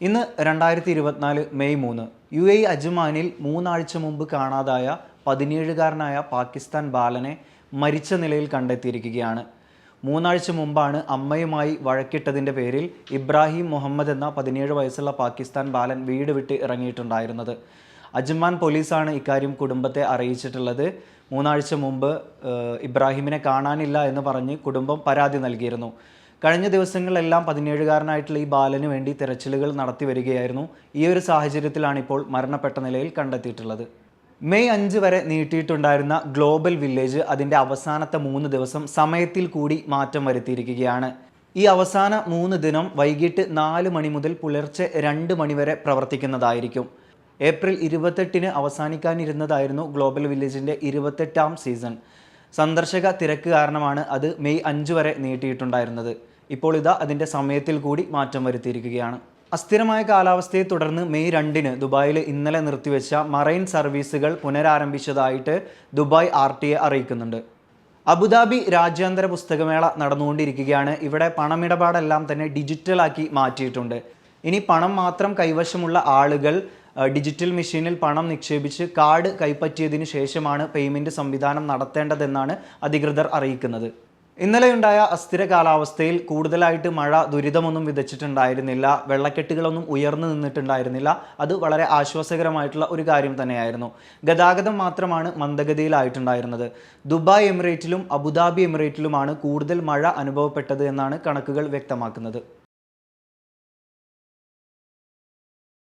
ഇന്ന് രണ്ടായിരത്തി ഇരുപത്തിനാല് മെയ് മൂന്ന് യു എ അജ്മാനിൽ മൂന്നാഴ്ച മുമ്പ് കാണാതായ പതിനേഴുകാരനായ പാകിസ്ഥാൻ ബാലനെ മരിച്ച നിലയിൽ കണ്ടെത്തിയിരിക്കുകയാണ്. മൂന്നാഴ്ച മുമ്പാണ് അമ്മയുമായി വഴക്കിട്ടതിന്റെ പേരിൽ ഇബ്രാഹിം മുഹമ്മദ് എന്ന പതിനേഴ് വയസ്സുള്ള പാകിസ്ഥാൻ ബാലൻ വീട് വിട്ട് ഇറങ്ങിയിട്ടുണ്ടായിരുന്നത്. അജ്മാൻ പോലീസാണ് ഇക്കാര്യം കുടുംബത്തെ അറിയിച്ചിട്ടുള്ളത്. മൂന്നാഴ്ച മുമ്പ് ഇബ്രാഹിമിനെ കാണാനില്ല എന്ന് പറഞ്ഞ് കുടുംബം പരാതി നൽകിയിരുന്നു. കഴിഞ്ഞ ദിവസങ്ങളിലെല്ലാം പതിനേഴുകാരനായിട്ടുള്ള ഈ ബാലന് വേണ്ടി തിരച്ചിലുകൾ നടത്തി വരികയായിരുന്നു. ഈ ഒരു സാഹചര്യത്തിലാണ് ഇപ്പോൾ മരണപ്പെട്ട നിലയിൽ കണ്ടെത്തിയിട്ടുള്ളത്. മെയ് അഞ്ച് വരെ നീട്ടിയിട്ടുണ്ടായിരുന്ന ഗ്ലോബൽ വില്ലേജ് അതിന്റെ അവസാനത്തെ മൂന്ന് ദിവസം സമയത്തിൽ കൂടി മാറ്റം വരുത്തിയിരിക്കുകയാണ്. ഈ അവസാന മൂന്ന് ദിനം വൈകിട്ട് നാല് മണി മുതൽ പുലർച്ചെ രണ്ട് മണിവരെ പ്രവർത്തിക്കുന്നതായിരിക്കും. ഏപ്രിൽ ഇരുപത്തെട്ടിന് അവസാനിക്കാനിരുന്നതായിരുന്നു ഗ്ലോബൽ വില്ലേജിന്റെ ഇരുപത്തെട്ടാം സീസൺ. സന്ദർശക തിരക്ക് കാരണമാണ് അത് മെയ് അഞ്ച് വരെ നീട്ടിയിട്ടുണ്ടായിരുന്നത്. ഇപ്പോൾ ഇതാ അതിന്റെ സമയത്തിൽ കൂടി മാറ്റം വരുത്തിയിരിക്കുകയാണ്. അസ്ഥിരമായ കാലാവസ്ഥയെ തുടർന്ന് മെയ് രണ്ടിന് ദുബായിൽ ഇന്നലെ നിർത്തിവെച്ച മറൈൻ സർവീസുകൾ പുനരാരംഭിച്ചതായിട്ട് ദുബായ് ആർ ടി എ അറിയിക്കുന്നുണ്ട്. അബുദാബി രാജ്യാന്തര പുസ്തകമേള നടന്നുകൊണ്ടിരിക്കുകയാണ്. ഇവിടെ പണമിടപാടെല്ലാം തന്നെ ഡിജിറ്റലാക്കി മാറ്റിയിട്ടുണ്ട്. ഇനി പണം മാത്രം കൈവശമുള്ള ആളുകൾ ഡിജിറ്റൽ മെഷീനിൽ പണം നിക്ഷേപിച്ച് കാർഡ് കൈപ്പറ്റിയതിനു ശേഷമാണ് പേയ്മെന്റ് സംവിധാനം നടത്തേണ്ടതെന്നാണ് അധികൃതർ അറിയിക്കുന്നത്. ഇന്നലെയുണ്ടായ അസ്ഥിര കാലാവസ്ഥയിൽ കൂടുതലായിട്ട് മഴ ദുരിതമൊന്നും വിതച്ചിട്ടുണ്ടായിരുന്നില്ല. വെള്ളക്കെട്ടുകളൊന്നും ഉയർന്നു നിന്നിട്ടുണ്ടായിരുന്നില്ല. അത് വളരെ ആശ്വാസകരമായിട്ടുള്ള ഒരു കാര്യം തന്നെയായിരുന്നു. ഗതാഗതം മാത്രമാണ് മന്ദഗതിയിലായിട്ടുണ്ടായിരുന്നത്. ദുബായ് എമിറേറ്റിലും അബുദാബി എമിറേറ്റിലുമാണ് കൂടുതൽ മഴ അനുഭവപ്പെട്ടത് എന്നാണ് കണക്കുകൾ വ്യക്തമാക്കുന്നത്.